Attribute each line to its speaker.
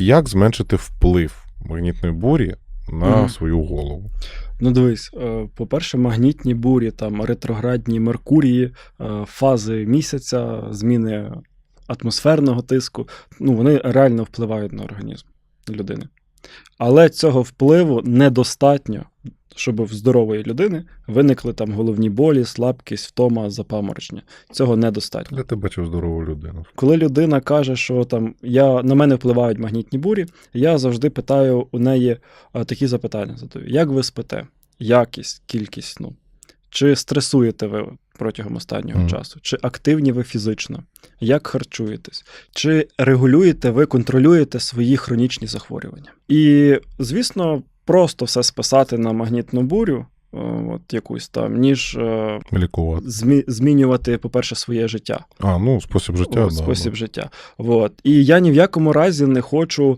Speaker 1: Як зменшити вплив магнітної бурі на
Speaker 2: mm.
Speaker 1: свою голову?
Speaker 2: Ну, дивись, е, по-перше, магнітні бурі, там ретроградні Меркурії, е, фази місяця, зміни атмосферного тиску, ну, вони реально впливають на організм людини. Але цього впливу недостатньо, щоб в здорової людини виникли там головні болі, слабкість, втома, запаморочення. Цього недостатньо.
Speaker 1: Я ти бачив здорову людину.
Speaker 2: Коли людина каже, що там я на мене впливають магнітні бурі, я завжди питаю у неї а, такі запитання: задаю: як ви спите? Якість, кількість, ну чи стресуєте ви протягом останнього
Speaker 1: Мгм.
Speaker 2: часу? Чи активні ви фізично? Як харчуєтесь? Чи регулюєте ви, контролюєте свої хронічні захворювання? І, звісно, просто все списати на магнітну бурю, е, от якусь там, ніж е,
Speaker 1: Лікувати.
Speaker 2: змі- змінювати, по-перше, своє життя.
Speaker 1: А, ну, спосіб життя,
Speaker 2: О,
Speaker 1: да,
Speaker 2: спосіб
Speaker 1: да.
Speaker 2: життя. Вот. І я ні в якому разі не хочу